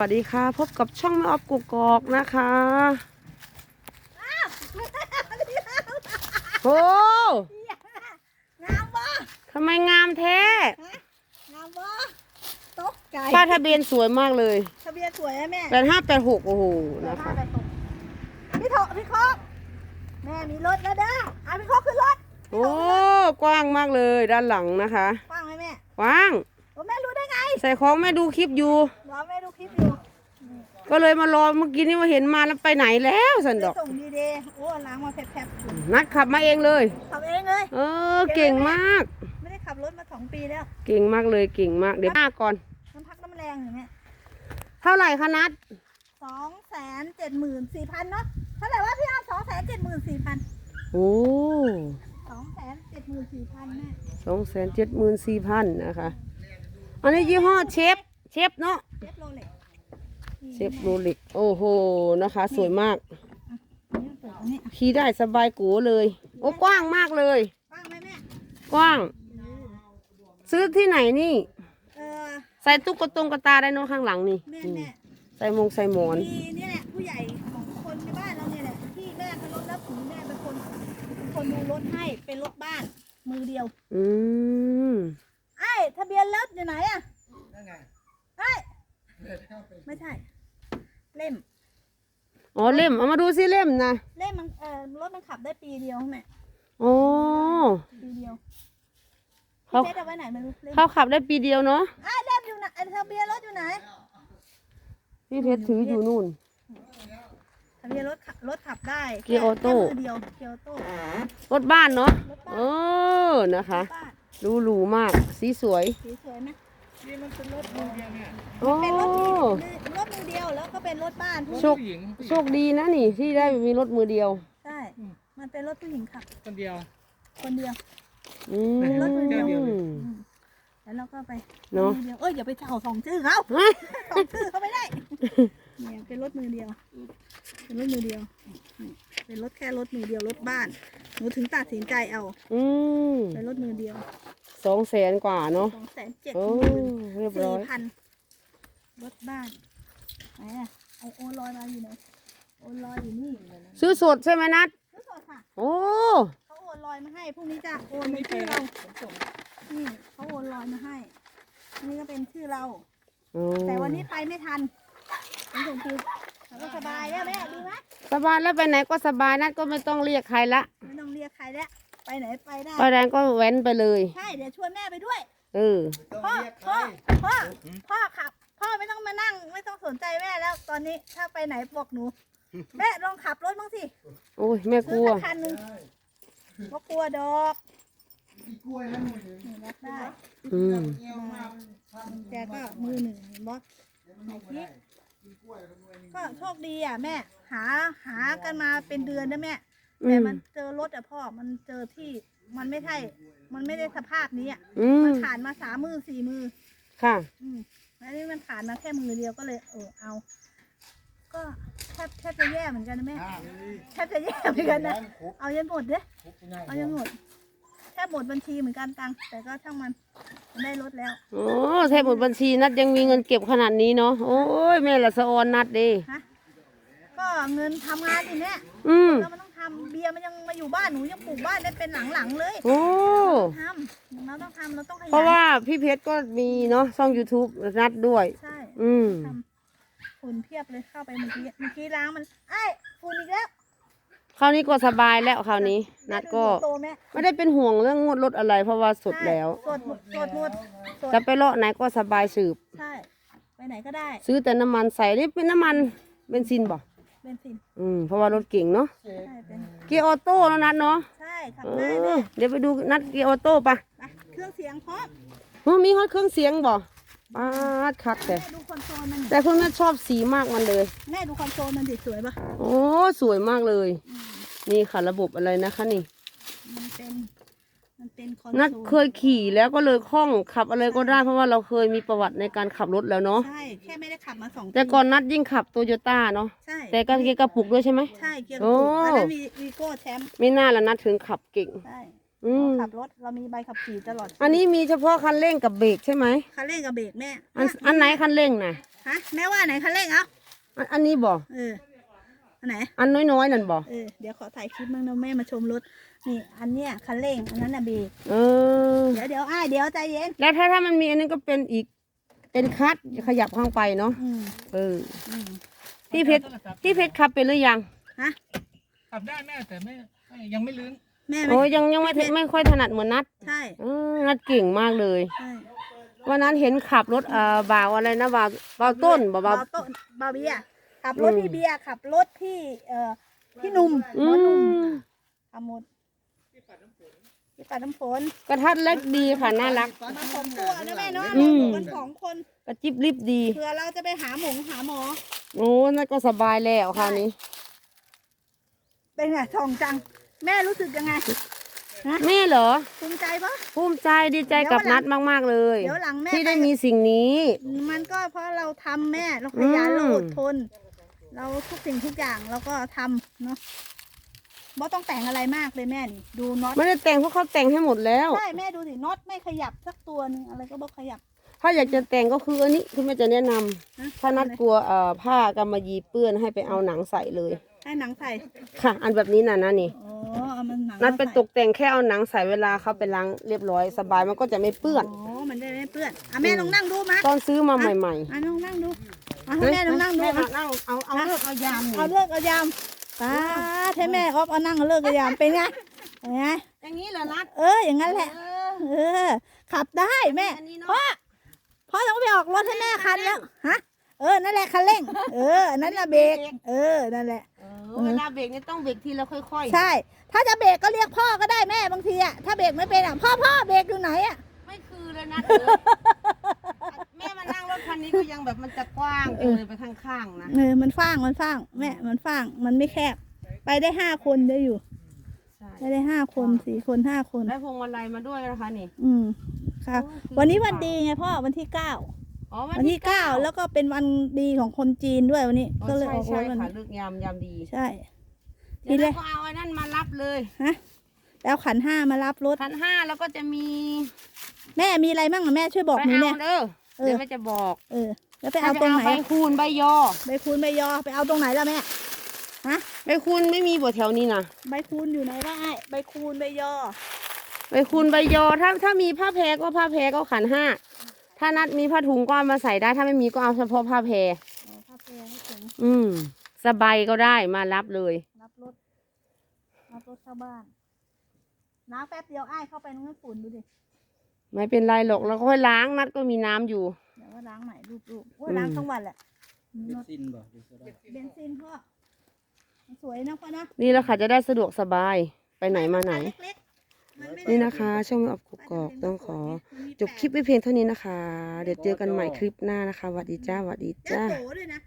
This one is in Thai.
สวัสดีค่ะ พบกับช่องแม่ออฟกุกกอกนะคะโอ้งามบ่ทำไมงามแท้งามบ่ตกใจป้ายทะเบียนสวยมากเลยทะเบียนสวยนะแม่แปดห้าแปดหกโอ้โหนะคะพี่โถพี่คอกแม่มีรถแล้วเด้ออะพี่คอกขึ้นรถโอ้กว้างมากเลยด้านหลังนะคะฟังไหมแม่กว้าง โอ้แม่รู้ได้ไงใส่ของแม่ดูคลิปอยู่รอแม่ดูคลิปอยู่ก็เลยมารอเมื่อกี้นี้ว่าเห็นมาแล้วไปไหนแล้วสันดไปอก ส่งดีเดย์โอ้ล้างมาแผลบๆอยู่นัดขับมาเองเลยขับเองเลย เออ เก่งมาก ไม่ได้ขับรถมาสองปีแล้ว เก่งมากเลยเก่งมากเดี๋ยวมาก่อน น้ำพักน้ำแรงอยู่เนี่ยเท่าไหร่คะนัดสองแสนเจ็ดหมื่นสี่พันเนาะ เท่าไหร่วะพี่อ้อมสองแสนเจ็ดหมื่นสี่พันโอ้สองแสนเจ็ดหมื่นสี่พันแม่สองแสนเจ็ดหมื่นสี่พันนะคะ อันนี้ยี่ห้อเชฟ เชฟเนาะ เชฟโรเล็กเชฟโรลิกโอ้โห นะคะ สวยมากนี่เปิดอันนี้ขี่ได้สบายกูเลย โอ้กว้างมากเลยว่างไหมแม่ กว้าง ซื้อที่ไหนนี่ เออใส่ตุ๊กตงกระตาได้เนอะข้างหลังนี่ แม่อืมแม่ใส่มงใส่หมอน มีนี่แหละผู้ใหญ่ของคนในบ้านเราเนี่ยแหละที่แม่เขารถแล้วผีแม่เป็นคนเป็นคนดูรถให้เป็นรถบ้านมือเดียว อืม ไอ้ทะเบียนรถอยู่ไหนอะไอ้ไม่ใช่ เล่ม อ๋อ เล่ม เอามาดูสิเล่มนะเล่มมันเออรถมันขับได้ปีเดียวแม่โอ้ปีเดียวเขาพี่เจ๊เอาไว้ไหนไม่รู้เล่มเขาขับได้ปีเดียวเนาะไอ้เล่มอยู่ไหนไอ้ทะเบียนรถอยู่ไหนพี่เพชรถืออยู่นู่นทะเบียนรถขับรถขับได้เกียร์ออโต้แค่มือเดียวเกียร์ออโต้รถบ้านเนาะรถบ้านเออนะคะบ้านดูหรูมากสีสวยสีสวยไหมโอ้เป็นรถมือรถมือ เดียวแล้วก็เป็นรถบ้านโชคโชคดีนะนี่ที่ได้มีรถมือเดียว ใช่ มันเป็นรถผู้หญิงขับ คนเดียว คนเดียว อืมรถมือเดียว แล้วเราก็ไปเนอะมือเดียวเอ้ยอย่าไปเช่าสองชื่อเขาสองชื่อเขาไม่ได้เนี่ยเป็นรถมือเดียว เป็นรถมือเดียวนี่เป็นรถแค่รถมือเดียวรถบ้านหนูถึงตัดสินใจเอาอืมเป็นรถมือเดียวสองแสนกว่าเนาะสองแสนเจ็ดโอ้มื่นเรียบร้สี่ยพันรถบ้าน ไหนอะไอโอนลอยมาอยู่ไหนโอนลอยอยู่นี่ซื้อสดใช่ไหมนัดซื้อสดค่ะโอ้เขาโอนลอยมาให้พรุ่งนี้จะโอนเป็นชื่อเรานี่เขาโอนลอยมาให้อันนี่ก็เป็นชื่อเรา แต่วันนี้ไปไม่ทันเป็นส่งคือแล้วก็สบายแล้วแม่ดีไหมสบายแล้วไปไหนก็สบายนัดก็ไม่ต้องเรียกใครละไม่ต้องเรียกใครแล้วไปไหนไปได้ไปแรงก็แว้นไปเลย ใช่เดี๋ยวชวนแม่ไปด้วย เออพ่อพ่อพ่อพ่อขับ พ่อไม่ต้องมานั่ง ไม่ต้องสนใจแม่แล้วตอนนี้ถ้าไปไหนบอกหนู แม่ลองขับรถบ้างสิโอ้ยแม่กซื้ลัอวสักคันหนึ่งก็กลัวดอกนี่รับได้ อืมแกก็มือหนึ่งเห็นบอไหนคิดก็โชคดีอะแม่ หาหากันมาเป็นเดือนนะแม่ อืแต่มมันเจอรถอะพ่อ มันเจอที่มันไม่ใช่ มันไม่ได้สภาพนี้อะ อืมันมผ่านมาสามมือสี่มือค่ะ อืม แล้วนี่มันผ่านมาแค่มือเดียวก็เลยเออเอา ก็แทบแทบจะแย่เหมือนกันนะแม่แทบจะแย่เหมือนกันนะเอายันหมดเด้เอายันหมดแทบหมดบัญชีเหมือนกันตังค์แต่ก็ช่างมันมันได้ลดแล้วโอ้แทบหมดบัญชีนัดยังมีเงินเก็บขนาดนี้เนาะโอ้ยแม่ละสะออนนัดเดีฮะก็เงินทำงานสิแม่อืมแล้วมันต้องทำ เบียร์มันยังมาอยู่บ้านหนูยังปลูกบ้านได้เป็นหลังๆเลยโอ้ ทำเราต้องทำเราต้องขยันเพราะว่าพี่เพชรก็มีเนาะช่อง YouTube นัดด้วย ใช่อืม ทำฝุ่นเพียบเลยเข้าไปเมื่อกี้เมื่อกี้ล้างมันไอ้ยฝุ่นอีกแล้วคราวนี้ก็สบายแล้วคราวนี้ นัดก็โตแม่ไม่ได้เป็นห่วงเรื่องงวดรถอะไร เพราะว่าสดแล้ว ใช่สดหมดสดหมดสดจะไปเลาะไหนก็สบายสืบ ใช่ไปไหนก็ได้ซื้อแต่น้ำมันใส่นี่เป็นน้ำมันเบนซินบ่ เบนซินอืมเพราะว่ารถเก่งเนาะใช่เป็นเกียร์ออโต้แล้วนัดเนาะใช่ขับเอได้แม่อเดี๋ยวไปดูนัดเกียร์ออโต้ปะไปเครื่องเสียงพร้อมเฮ้ยมีฮอตเครื่องเสียงบ่ป้าดคักแต่แม่ดูคอนโซลมันแต่คุณแม่ชอบสีมากมันเลย แม่ดูคอนโซลมันดิสวยปะโอ้สวยมากเลย นี่ค่ะระบบอะไรนะคะนี่ มันเป็น มันเป็นคอนนัดโซลเคยขี่แล้วก็เลยคล่องขับอะไรก็ได้เพราะว่าเราเคยมีประวัติในการขับรถแล้วเนาะใช่แค่ไม่ได้ขับมาสองปีแต่ก่อนนัดยิ่งขับโตโยต้าเนาะใช่แต่ก็เกียร์กระปุกด้วยใช่ไหมใช่เกียร์กโอ้ระปุกอันนั้นวีวีโก้แชมป์ไม่น่าละนัดถึงขับเก่งใช่อืมขับรถเรามีใบขับขี่ตลอดอันนี้มีเฉพาะคันเร่งกับเบรกใช่ไหมคันเร่งกับเบรกแม่อันอันไหนคันเร่งน่ะฮะแม่ว่าไหนคันเร่งเอาอันอันนี้บ่เอออันไหนอันน้อยๆนั่นบ่เออเดี๋ยวขอถ่ายคลิปบ้างนะแม่มาชมรถ นี่ อันเนี้ยคันเร่ง อันนั้นน่ะเบรกเออ เดี๋ยวเดี๋ยวอ้ายเดี๋ยวใจเย็นแล้วถ้าถ้ามันมีอันนั้นก็เป็นอีก เป็นคัดขยับข้างไปเนาะ อืมเออ อืม พี่เพชร พี่เพชรขับเป็นหรือยังฮะขับได้แม่แต่ไม่ไม่ยังไม่ลื้นแม่ไม่โอ้ยยังยังไม่ถึงไม่ค่อยถนัดเหมือนนัดใช่เออนัดเก่งมากเลย ใช่วันนั้นเห็นขับรถเอ่อบ่าวอะไรนะบ่าวบ่าวต้นบ่าวบ่าวเบาโต้นเบาเบียร์ขับรถอืม พี่เบียร์ขับรถพี่เอ่อพี่หนุ่มหอืมอหนุ่มมขับหมดพี่ปัด น้ำฝนกระทัดเล็กดีค่ะน่ารัก มาสองตัวนะแม่เนาะอืเราม อยู่กันสองคนกระจิบลิบดีเผื่อเราจะไปหาหมงหาหมอ โอ้นั่นก็สบายแล้วคราวนี้ เป็นไงทองจัง แม่รู้สึกยังไงแม่เหรอภูมิใจปะ ภูมิใจดีใจกับนัดมากๆเลย เดี๋ยวหลังแม่ที่ได้ไปมีสิ่งนี้ มันก็เพราะเราทำแม่เราขยันอืม เราอดทน เราทุกสิ่งทุกอย่างเราก็ทำเนาะ บ่ต้องแต่งอะไรมากเลยแม่นี่ดูน็อตไม่ได้แต่งเพราะเขาแต่งให้หมดแล้ว ใช่แม่ดูสิน็อตไม่ขยับสักตัวหนึงอะไรก็บ่ขยับ ถ้าอยากจะแต่งก็คืออันนี้คุณแม่จะแนะนำนะถ้านัดกลัวเอ่อผ้ากำมะหยี่เปื้อนให้ไปเอาหนังใส่เลย ให้หนังใส่ค่ะ อันแบบนี้น่ะนะนี่ อ๋อเอามันหนังนัดไปมาใส่ตกแต่งแค่เอาหนังใส่เวลาเขาไปล้างเรียบร้อยสบายมันก็จะไม่เปื้อน อ๋อมันได้ไม่เปื้อนอะแม่ลองนั่งดูมาตอนซื้อมาใหม่อะลองนั่งดูอะๆให้แม่ลองนั่งดูแม่อะ นั่งเอาเอาเลิกเอายามเอาเลิกเอายาม ป้าดให้แม่ออฟเอานั่งเอาเลิกเอายามเป็นไงเป็นไงอย่างนี้เหรอนัดเอออย่างนั้นแหละ เออขับได้แม่อันนี้เนอะพ่อพ่อต้องไปออกรถให้แม่คันแล้วฮะเออนั่นแหละคันเร่ง เออ นั่นแหละเบรกเออนั่นแหละเออเวลาเบรกนี่ต้องเบรกทีละค่อยๆ ใช่ ถ้าจะเบรกก็เรียกพ่อก็ได้แม่บางทีอะถ้าเบรกไม่เป็นอะพ่อพ่อเบรกอยู่ไหนอะไม่คือเลยนะเออแม่มานั่งร ถคันนี้ก็ยังแบบมันจะกว้างจังเลยไปข้างๆนะ เออมันฟ้างมันฟ้างแม่มันฟ้างมันไม่แคบ ไปได้ห้าคนได้อยู่ ใช่ไปได้ห้าคนสี่คนห้าคน ได้พวงมาลัยมาด้วยนะคะนี่ อืมค่ะ โอ้คือ วันนี้วันดีไงพ่อวันที่เก้าอ๋อวันที่เก้าแล้วก็เป็นวันดีของคนจีนด้วยวันนี้อ๋อก็เลยใช่ออกรใช่ถวันค่ะนี้เลือกยามยามดีใช่เดี๋ยวทีแรเราก ก็เอาไอ้นั่นมารับเลยฮะแล้วขันห้ามารับรถพันห้าแล้วก็จะมีแม่มีอะไรบ้างอะแม่ช่วยบอกไปหนูเอาเนี่ย เด้อ เออ เดี๋ยวแม่จะบอกเออ แล้วไปเอาตรงไหน ใบคูณใบยอ ใบคูณใบยอไปเอาตรงไหนล่ะแม่ฮะใบคูณไม่มีบ่แถวนี้นะใบคูณอยู่ไหนบ้างไอ้ใบคูณใบยอ ใบคูณใบยอถ้าถ้ามีผ้าแพรก็ผ้าแพรก็ขันห้าถ้านัดมีผ้าถุงก็เอามาใส่ได้ถ้าไม่มีก็เอาเฉพาะผ้าแพรอ๋อผ้าแพรให้ถึงอืมสบายก็ได้มารับเลย รับรถรับรถเข้าบ้าน น้ำแป๊บเดียวไอ้ายเข้าไปน้ำฝุ่นดูดิ ไม่เป็นไรหรอกแล้วก็ค่อยล้างนัดก็มีน้ำอยู่ เดี๋ยวว่าล้างใหม่รูปๆว่าล้างทั้งวันแหละรถซินบ่ดีก็ได้เบนซินพ่อสวยนะพ่อนะนี่แหละค่ะจะได้สะดวกสบายไปไหนมาไหน เล็กๆมันไม่ได้นี่นะคะ ช่องอับกุกกอกต้องขอ จบคลิปไว้เพียงเท่านี้นะคะ เดี๋ยวเจอกันใหม่คลิปหน้านะคะสวัสดีจ้าสวัสดีจ้าจ้าโสด้วยนะ